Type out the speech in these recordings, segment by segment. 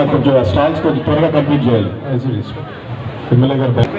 అన్న కొంచెం స్టాల్స్ కొంచెం త్వరగా కంప్లీట్ చేయాలి ఎమ్మెల్యే గారు బయట.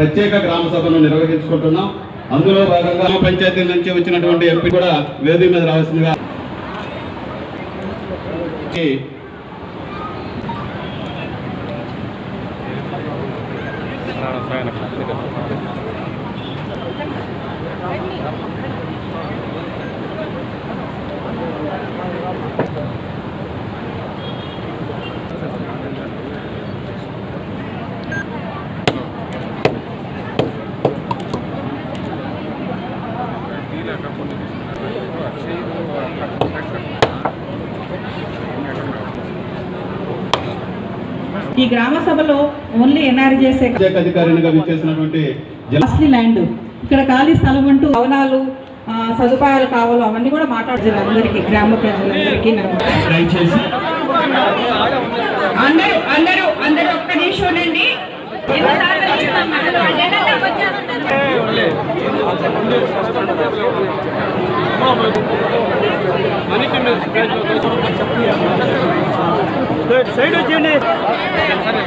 ప్రత్యేక గ్రామ సభను నిర్వహించుకుంటున్నాం. అందులో భాగంగా గ్రామ నుంచి వచ్చినటువంటి ఎంపీ కూడా వేదిక మీద రావాల్సిందిగా ఈ గ్రామ సభలో ఓన్లీ ఎన్ఆర్ చేసే ప్రత్యేక అధికారినిగా విచ్చేసినటువంటి జిల్లా కాస్ట్లీ ల్యాండ్. ఇక్కడ ఖాళీ స్థలం అంటూ భవనాలు సదుపాయాలు కావాలో అవన్నీ కూడా మాట్లాడుతుంది అందరికీ గ్రామ ప్రజలందరికీ దయచేసి అందరూ అందరూ అందరూ ఒక్క నిమిషం ఉండండి చాలా నడిచొచ్చు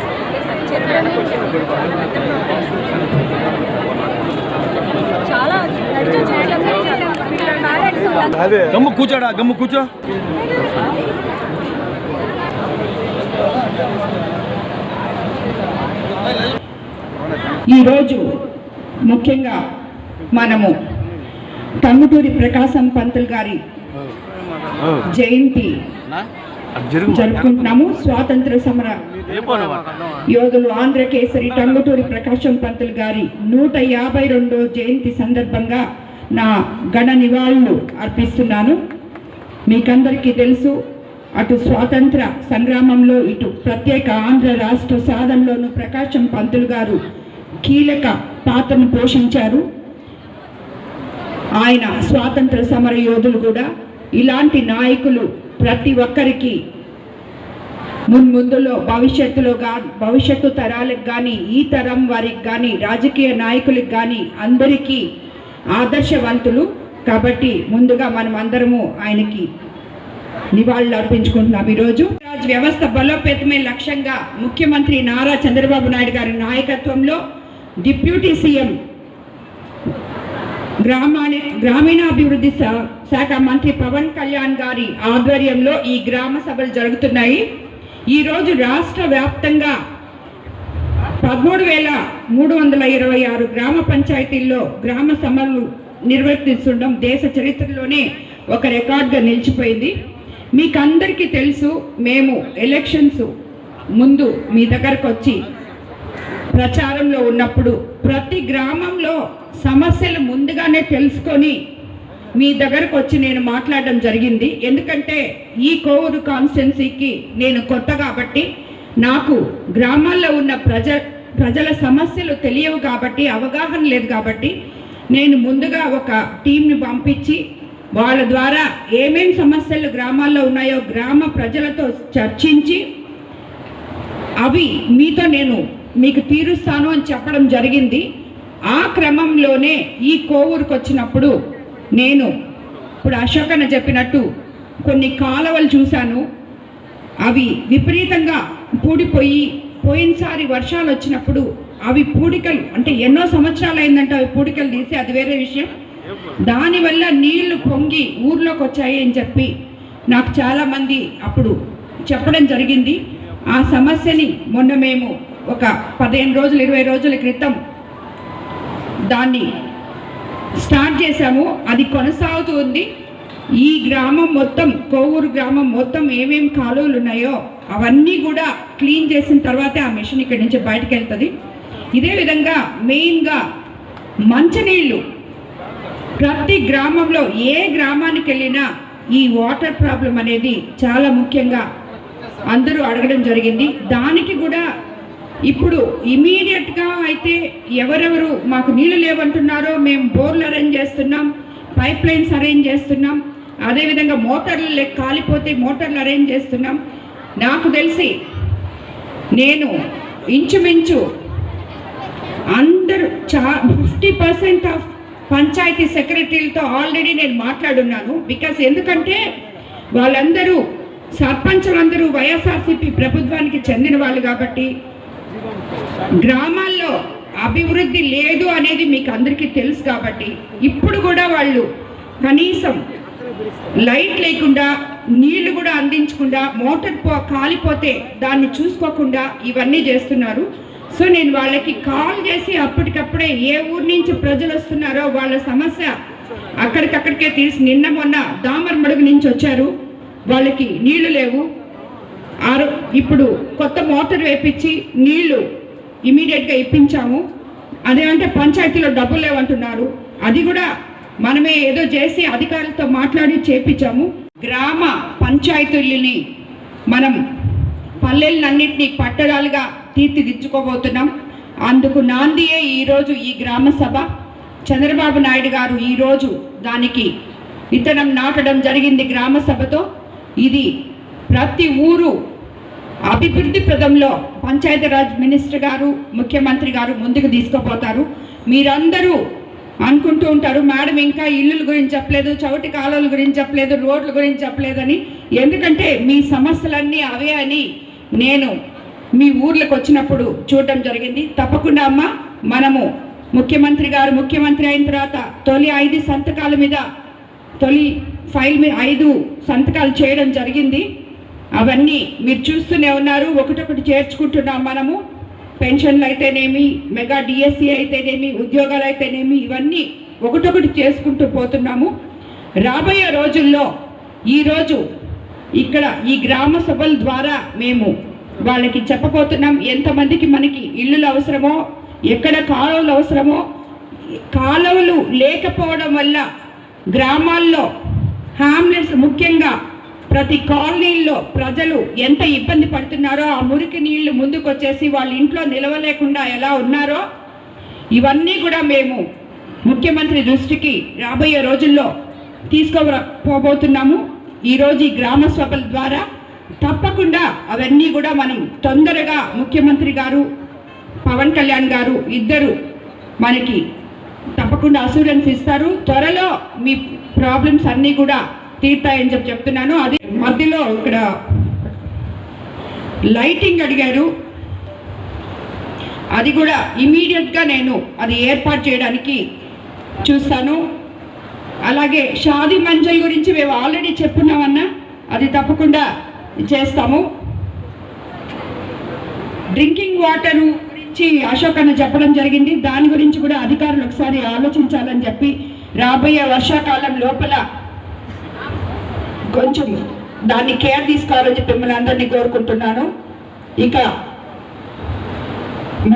పేరెంట్స్ గమ్ము కూర్చోడా గమ్ము కూర్చో. ఈరోజు ముఖ్యంగా మనము టంగుటూరి ప్రకాశం పంతులు గారి జయంతి జరుపుకుంటున్నాము. స్వాతంత్ర సమర యోధులు ఆంధ్ర కేసరి టంగుటూరి ప్రకాశం పంతులు గారి నూట యాభై రెండో జయంతి సందర్భంగా నా గణ నివాళులు అర్పిస్తున్నాను. మీకందరికీ తెలుసు అటు స్వాతంత్ర సంగ్రామంలో ఇటు ప్రత్యేక ఆంధ్ర రాష్ట్ర సాధనలోను ప్రకాశం పంతులు గారు కీలక పాత్రను పోషించారు. ఆయన స్వాతంత్ర సమర యోధులు కూడా ఇలాంటి నాయకులు ప్రతి ఒక్కరికి మున్ముందులో భవిష్యత్తులో గా భవిష్యత్తు తరాలకు కానీ ఈ తరం వారికి కానీ రాజకీయ నాయకులకు కానీ అందరికీ ఆదర్శవంతులు కాబట్టి ముందుగా మనం అందరము ఆయనకి నివాళులు అర్పించుకుంటున్నాం ఈరోజు. రాజ్ వ్యవస్థ బలోపేతమే లక్ష్యంగా ముఖ్యమంత్రి నారా చంద్రబాబు నాయుడు గారి నాయకత్వంలో డిప్యూటీ సీఎం గ్రామాని గ్రామీణాభివృద్ధి శా- శాఖ మంత్రి పవన్ కళ్యాణ్ గారి ఆధ్వర్యంలో ఈ గ్రామ సభలు జరుగుతున్నాయి. ఈరోజు రాష్ట్ర వ్యాప్తంగా పదమూడు వేల మూడు వందల ఇరవై ఆరు గ్రామ పంచాయతీల్లో గ్రామ సభలు నిర్వర్తిస్తుండడం దేశ చరిత్రలోనే ఒక రికార్డ్గా నిలిచిపోయింది. మీకు అందరికీ తెలుసు మేము ఎలక్షన్స్ ముందు మీ దగ్గరకు వచ్చి ప్రచారంలో ఉన్నప్పుడు ప్రతి గ్రామంలో సమస్యలు ముందుగానే తెలుసుకొని మీ దగ్గరకు వచ్చి నేను మాట్లాడడం జరిగింది. ఎందుకంటే ఈ కోవూరు కాన్స్టెన్సీకి నేను కొత్త కాబట్టి నాకు గ్రామాల్లో ఉన్న ప్రజ ప్రజల సమస్యలు తెలియవు కాబట్టి అవగాహన లేదు కాబట్టి నేను ముందుగా ఒక టీంని పంపించి వాళ్ళ ద్వారా ఏమేం సమస్యలు గ్రామాల్లో ఉన్నాయో గ్రామ ప్రజలతో చర్చించి అవి మీతో నేను మీకు తీరుస్తాను అని చెప్పడం జరిగింది. ఆ క్రమంలోనే ఈ కోవూరుకు వచ్చినప్పుడు నేను ఇప్పుడు అశోకన్న చెప్పినట్టు కొన్ని కాలువలు చూశాను. అవి విపరీతంగా పూడిపోయి పోయినసారి వర్షాలు వచ్చినప్పుడు అవి పూడికలు అంటే ఎన్నో సంవత్సరాలు అయిందంటే అవి పూడికలు తీసి అది వేరే విషయం. దానివల్ల నీళ్ళు పొంగి ఊర్లోకి వచ్చాయి అని చెప్పి నాకు చాలామంది అప్పుడు చెప్పడం జరిగింది. ఆ సమస్యని మొన్న మేము ఒక పదిహేను రోజులు ఇరవై రోజుల క్రితం దాన్ని స్టార్ట్ చేశాము. అది కొనసాగుతూ ఉంది ఈ గ్రామం మొత్తం కోవూరు గ్రామం మొత్తం ఏమేమి కాలువలు ఉన్నాయో అవన్నీ కూడా క్లీన్ చేసిన తర్వాతే ఆ మిషన్ ఇక్కడి నుంచి బయటకు వెళ్తుంది ఇదే విధంగా మెయిన్గా మంచినీళ్ళు. ప్రతి గ్రామంలో ఏ గ్రామానికి వెళ్ళినా ఈ వాటర్ ప్రాబ్లం అనేది చాలా ముఖ్యంగా అందరూ అడగడం జరిగింది. దానికి కూడా ఇప్పుడు ఇమీడియట్గా అయితే ఎవరెవరు మాకు నీళ్ళు లేవంటున్నారో మేము బోర్లు అరేంజ్ చేస్తున్నాం పైప్ లైన్స్ అరేంజ్ చేస్తున్నాం. అదేవిధంగా మోటార్లు లే కాలిపోతే మోటార్లు అరేంజ్ చేస్తున్నాం. నాకు తెలిసి నేను ఇంచుమించు అందరూ చా ఫిఫ్టీ పర్సెంట్ ఆఫ్ పంచాయతీ సెక్రటరీలతో ఆల్రెడీ నేను మాట్లాడున్నాను. బికాస్ ఎందుకంటే వాళ్ళందరూ సర్పంచులందరూ వైఎస్ఆర్సీపీ ప్రభుత్వానికి చెందిన వాళ్ళు కాబట్టి గ్రామాల్లో అభివృద్ధి లేదు అనేది మీకు అందరికీ తెలుసు కాబట్టి ఇప్పుడు కూడా వాళ్ళు కనీసం లైట్ లేకుండా నీళ్ళు కూడా అందించకుండా మోటార్ పో కాలిపోతే దాన్ని చూసుకోకుండా ఇవన్నీ చేస్తున్నారు. సో నేను వాళ్ళకి కాల్ చేసి అప్పటికప్పుడే ఏ ఊరు నుంచి ప్రజలు వస్తున్నారో వాళ్ళ సమస్య అక్కడికక్కడికే తీసి నిన్న మొన్న దామర్ మడుగు నుంచి వచ్చారు. వాళ్ళకి నీళ్ళు లేవు. ఆరో ఇప్పుడు కొత్త మోటార్ వేపించి నీళ్ళు ఇమీడియట్గా ఇప్పించాము. అదేమంటే పంచాయతీలో డబ్బులు లేవంటున్నారు. అది కూడా మనమే ఏదో చేసి అధికారులతో మాట్లాడి చేపించాము. గ్రామ పంచాయతీలని మనం పల్లెలన్నింటినీ పట్టణాలుగా తీర్చిదిద్దుకోబోతున్నాం. అందుకు నాందియే ఈరోజు ఈ గ్రామ సభ. చంద్రబాబు నాయుడు గారు ఈరోజు దానికి విత్తనం నాటడం జరిగింది గ్రామ సభతో. ఇది ప్రతి ఊరు అభివృద్ధి పదంలో పంచాయతీరాజ్ మినిస్టర్ గారు ముఖ్యమంత్రి గారు ముందుకు తీసుకుపోతారు. మీరందరూ అనుకుంటూ ఉంటారు మేడం ఇంకా ఇల్లుల గురించి చెప్పలేదు చౌటి కాలువల గురించి చెప్పలేదు రోడ్ల గురించి చెప్పలేదని. ఎందుకంటే మీ సమస్యలన్నీ అవే అని నేను మీ ఊర్లకు వచ్చినప్పుడు చూడటం జరిగింది. తప్పకుండా అమ్మ మనము ముఖ్యమంత్రి గారు ముఖ్యమంత్రి అయిన తర్వాత తొలి ఐదు సంతకాల మీద తొలి ఫైల్ మీద ఐదు సంతకాలు చేయడం జరిగింది. అవన్నీ మీరు చూస్తూనే ఉన్నారు ఒకటొకటి చేర్చుకుంటున్నాం మనము. పెన్షన్లు అయితేనేమి మెగా డిఎస్సి అయితేనేమి ఉద్యోగాలు అయితేనేమి ఇవన్నీ ఒకటొకటి చేసుకుంటూ పోతున్నాము. రాబోయే రోజుల్లో ఈరోజు ఇక్కడ ఈ గ్రామ సభల ద్వారా మేము వాళ్ళకి చెప్పబోతున్నాం ఎంతమందికి మనకి ఇల్లులు అవసరమో ఎక్కడ కాలువలు అవసరమో కాలువలు లేకపోవడం వల్ల గ్రామాల్లో హామ్లెట్స్ ముఖ్యంగా ప్రతి కాలనీల్లో ప్రజలు ఎంత ఇబ్బంది పడుతున్నారో ఆ మురికి నీళ్ళు ముందుకు వచ్చేసి వాళ్ళ ఇంట్లో నిలవలేకుండా ఎలా ఉన్నారో ఇవన్నీ కూడా మేము ముఖ్యమంత్రి దృష్టికి రాబోయే రోజుల్లో తీసుకోబోతున్నాము ఈరోజు ఈ గ్రామ సభల ద్వారా తప్పకుండా అవన్నీ కూడా మనం తొందరగా ముఖ్యమంత్రి గారు పవన్ కళ్యాణ్ గారు ఇద్దరు మనకి తప్పకుండా అసూరెన్స్ ఇస్తారు. త్వరలో మీ ప్రాబ్లమ్స్ అన్నీ కూడా తీరుతాయని చెప్పి చెప్తున్నాను. అది మధ్యలో ఇక్కడ లైటింగ్ అడిగారు. అది కూడా ఇమీడియట్గా నేను అది ఏర్పాటు చేయడానికి చూస్తాను. అలాగే షాదీ మంజల్ గురించి మేము ఆల్రెడీ చెప్పున్నామన్నా అది తప్పకుండా చేస్తాము. డ్రింకింగ్ వాటర్ గురించి అశోక్ అన్న చెప్పడం జరిగింది. దాని గురించి కూడా అధికారులు ఒకసారి ఆలోచించాలని చెప్పి రాబోయే వర్షాకాలం లోపల కొంచెం దాన్ని కేర్ తీసుకోవాలని చెప్పి మిమ్మల్ని అందరినీ కోరుకుంటున్నాను. ఇక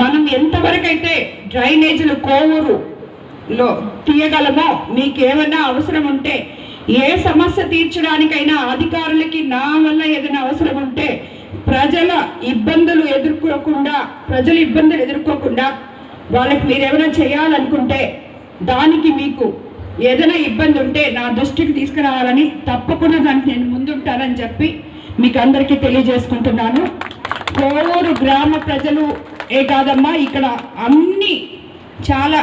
మనం ఎంతవరకు అయితే డ్రైనేజీలు కోవూరులో తీయగలమో మీకు ఏమైనా అవసరం ఉంటే ఏ సమస్య తీర్చడానికైనా అధికారులకి నా వల్ల ఏదైనా అవసరం ఉంటే ప్రజల ఇబ్బందులు ఎదుర్కోకుండా ప్రజల ఇబ్బందులు ఎదుర్కోకుండా వాళ్ళకి మీరు ఏమైనా చేయాలనుకుంటే దానికి మీకు ఏదైనా ఇబ్బంది ఉంటే నా దృష్టికి తీసుకురావాలని తప్పకుండా దానికి నేను ముందుంటానని చెప్పి మీకు అందరికీ తెలియజేసుకుంటున్నాను. కోవూరు గ్రామ ప్రజలు ఏ కాదమ్మా ఇక్కడ అన్ని చాలా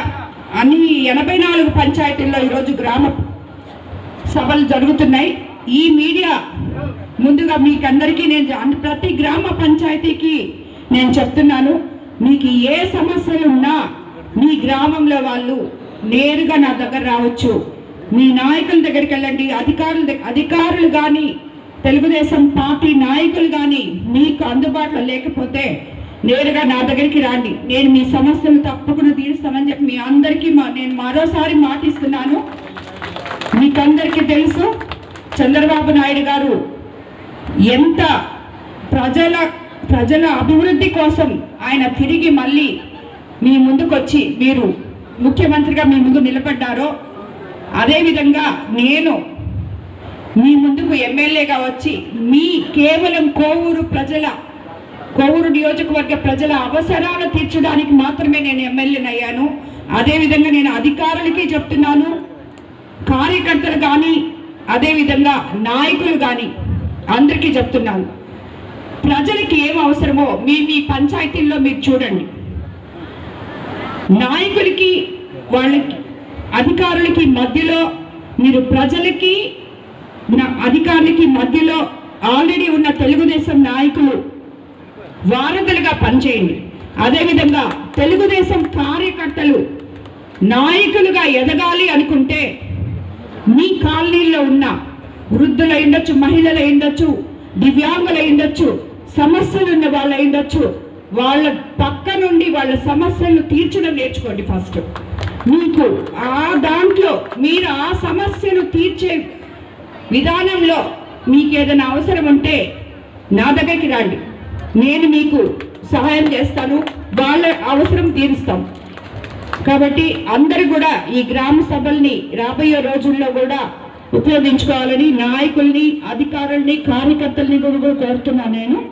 అన్ని ఎనభై నాలుగు పంచాయతీల్లో ఈరోజు గ్రామ సభలు జరుగుతున్నాయి. ఈ మీడియా ముందుగా మీకు అందరికీ నేను ప్రతి గ్రామ పంచాయతీకి నేను చెప్తున్నాను మీకు ఏ సమస్యలు ఉన్నా మీ గ్రామంలో వాళ్ళు నేరుగా నా దగ్గర రావచ్చు. మీ నాయకుల దగ్గరికి వెళ్ళండి. అధికారుల అధికారులు కానీ తెలుగుదేశం పార్టీ నాయకులు కానీ మీకు అందుబాటులో లేకపోతే నేరుగా నా దగ్గరికి రండి. నేను మీ సమస్యలు తప్పకుండా తీరుస్తానని చెప్పి మీ అందరికీ మా- నేను మరోసారి మాటిస్తున్నాను. మీకందరికీ తెలుసు చంద్రబాబు నాయుడు గారు ఎంత ప్రజల ప్రజల అభివృద్ధి కోసం ఆయన తిరిగి మళ్ళీ మీ ముందుకొచ్చి మీరు ముఖ్యమంత్రిగా మీ ముందు నిలబడ్డారో అదేవిధంగా నేను మీ ముందుకు ఎమ్మెల్యేగా వచ్చి మీ కేవలం కోవూరు ప్రజల కోవూరు నియోజకవర్గ ప్రజల అవసరాలు తీర్చడానికి మాత్రమే నేను ఎమ్మెల్యేని అయ్యాను. అదేవిధంగా నేను అధికారులకి చెప్తున్నాను. కార్యకర్తలు కానీ అదేవిధంగా నాయకులు కానీ అందరికీ చెప్తున్నాను. ప్రజలకి ఏం అవసరమో మీ మీ పంచాయతీల్లో మీరు చూడండి. నాయకులకి వాళ్ళకి అధికారులకి మధ్యలో మీరు ప్రజలకి నా- అధికారులకి మధ్యలో ఆల్రెడీ ఉన్న తెలుగుదేశం నాయకులు వారధులుగా పనిచేయండి. అదేవిధంగా తెలుగుదేశం కార్యకర్తలు నాయకులుగా ఎదగాలి అనుకుంటే మీ కాలనీలో ఉన్న వృద్ధులు ఉండొచ్చు మహిళలు ఉండొచ్చు దివ్యాంగులు ఉండొచ్చు సమస్యలు ఉన్న వాళ్ళు ఉండొచ్చు వాళ్ళ పక్క నుండి వాళ్ళ సమస్యలను తీర్చడం నేర్చుకోండి ఫస్ట్. మీకు ఆ దాంట్లో మీరు ఆ సమస్యను తీర్చే విధానంలో మీకు ఏదైనా అవసరం ఉంటే నా దగ్గరికి రండి. నేను మీకు సహాయం చేస్తాను. వాళ్ళ అవసరం తీరుస్తాం. కాబట్టి అందరు కూడా ఈ గ్రామ సభల్ని రాబోయే రోజుల్లో కూడా ఉపయోగించుకోవాలని నాయకుల్ని అధికారుల్ని కార్యకర్తల్ని కూడా కోరుతున్నాను నేను.